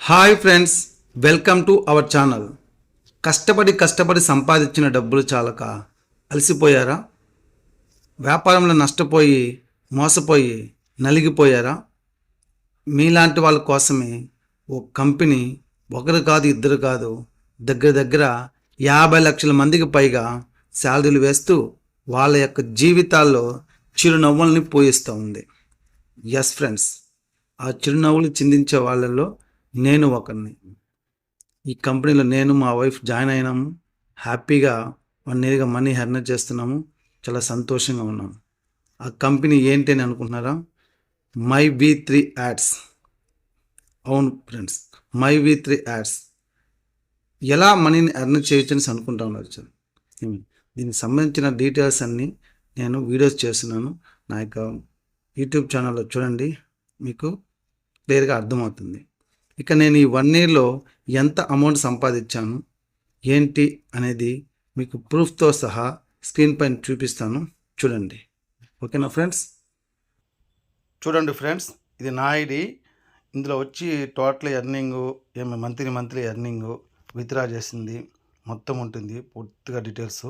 Hi friends welcome to our channel కష్టపడి కష్టపడి సంపాదించిన డబ్బులు చాలక అలసిపోయారా? వ్యాపారంలో నష్టపోయి మోసపోయి నలిగిపోయారా? మీలాంటి వాళ్ళ కోసమే ఓ కంపెనీ ఒకరు కాదు ఇద్దరు కాదు దగ్గర దగ్గర యాభై లక్షల మందికి పైగా శాలరీలు వేస్తూ వాళ్ళ యొక్క జీవితాల్లో చిరునవ్వుల్ని పోయిస్తూ ఉంది. ఎస్ ఫ్రెండ్స్ ఆ చిరునవ్వులు చిందించే వాళ్ళల్లో నేను ఒకరిని. ఈ కంపెనీలో నేను మా వైఫ్ జాయిన్ అయినాము. హ్యాపీగా వన్ ఇయర్గా మనీ హెర్న చేస్తున్నాము. చాలా సంతోషంగా ఉన్నాము. ఆ కంపెనీ ఏంటి అని అనుకుంటున్నారా? My V three ads. అవును friends my V three ads. ఎలా మనీని ఎర్న్ చేయొచ్చు అని అనుకుంటా ఉన్నారు సార్. దీనికి సంబంధించిన డీటెయిల్స్ అన్నీ నేను వీడియోస్ చేస్తున్నాను. నా యొక్క యూట్యూబ్ ఛానల్లో చూడండి మీకు క్లియర్గా అర్థమవుతుంది. ఇక నేను ఈ వన్ ఇయర్లో ఎంత అమౌంట్ సంపాదించాను ఏంటి అనేది మీకు ప్రూఫ్తో సహా స్క్రీన్ పైన చూపిస్తాను. చూడండి. ఓకేనా ఫ్రెండ్స్ చూడండి ఫ్రెండ్స్ ఇది నా ఐడి. ఇందులో వచ్చి టోటల్ ఎర్నింగ్ ఏమి మంత్లీ మంత్లీ ఎర్నింగ్ విత్డ్రా చేసింది. మొత్తం ఉంటుంది పూర్తిగా డీటెయిల్స్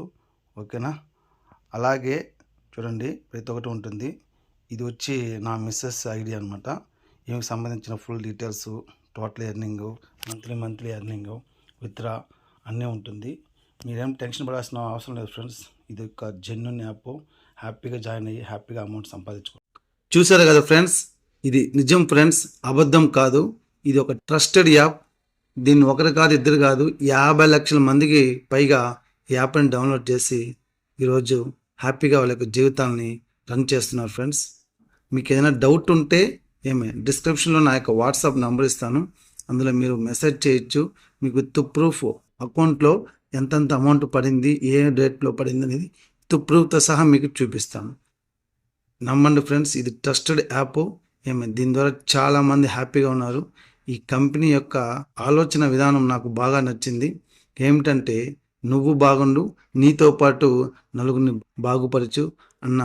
ఓకేనా అలాగే చూడండి ప్రతి ఒక్కటి ఉంటుంది. ఇది వచ్చి నా మిస్సెస్ ఐడి అనమాట ఈమెకి సంబంధించిన full details total earning monthly monthly earning withdraw అన్నీ ఉంటుంది. మీరేం టెన్షన్ పడాల్సిన అవసరం లేదు ఫ్రెండ్స్. ఇది ఒక జెన్యున్ యాప్ హ్యాపీగా జాయిన్ అయ్యి హ్యాపీగా అమౌంట్ సంపాదించుకో. చూసారు కదా ఫ్రెండ్స్? ఇది నిజం ఫ్రెండ్స్ అబద్ధం కాదు. ఇది ఒక ట్రస్టెడ్ యాప్. దీన్ని ఒకరు కాదు ఇద్దరు కాదు యాభై లక్షల మందికి పైగా ఈ యాప్ని డౌన్లోడ్ చేసి ఈరోజు హ్యాపీగా వాళ్ళ యొక్క జీవితాలని రన్ చేస్తున్నారు ఫ్రెండ్స్. మీకు ఏదైనా డౌట్ ఉంటే ఏమే? డిస్క్రిప్షన్లో నా యొక్క వాట్సాప్ నెంబర్ ఇస్తాను. అందులో మీరు మెసేజ్ చేయొచ్చు. మీకు విత్ ప్రూఫ్ అకౌంట్లో ఎంతెంత అమౌంట్ పడింది ఏ డేట్లో పడింది అనేది విత్ ప్రూఫ్తో సహా మీకు చూపిస్తాను. నమ్మండి ఫ్రెండ్స్ ఇది ట్రస్టెడ్ యాప్ ఏమే? దీని ద్వారా చాలామంది హ్యాపీగా ఉన్నారు. ఈ కంపెనీ యొక్క ఆలోచన విధానం నాకు బాగా నచ్చింది. ఏమిటంటే నువ్వు బాగుండు నీతో పాటు నలుగురిని బాగుపరచు అన్న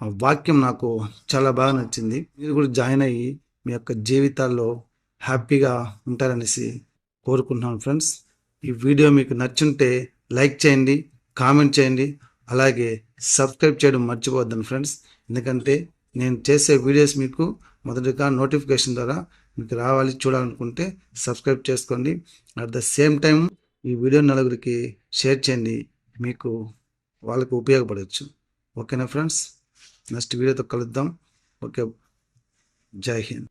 ఆ వాక్యం నాకు చాలా బాగా నచ్చింది. మీరు కూడా జాయిన్ అయ్యి మీ యొక్క జీవితాల్లో హ్యాపీగా ఉంటారనేసి కోరుకుంటున్నాను ఫ్రెండ్స్. ఈ వీడియో మీకు నచ్చుంటే లైక్ చేయండి కామెంట్ చేయండి అలాగే సబ్స్క్రైబ్ చేయడం మర్చిపోవద్దని ఫ్రెండ్స్. ఎందుకంటే నేను చేసే వీడియోస్ మీకు మొదటిగా నోటిఫికేషన్ ద్వారా మీకు రావాలి చూడాలనుకుంటే సబ్స్క్రైబ్ చేసుకోండి. అట్ ద సేమ్ టైం ఈ వీడియో నలుగురికి షేర్ చేయండి. మీకు వాళ్ళకు ఉపయోగపడవచ్చు ఓకేనా ఫ్రెండ్స్? నెక్స్ట్ వీడియోతో కలుద్దాం ఓకే జై హింద్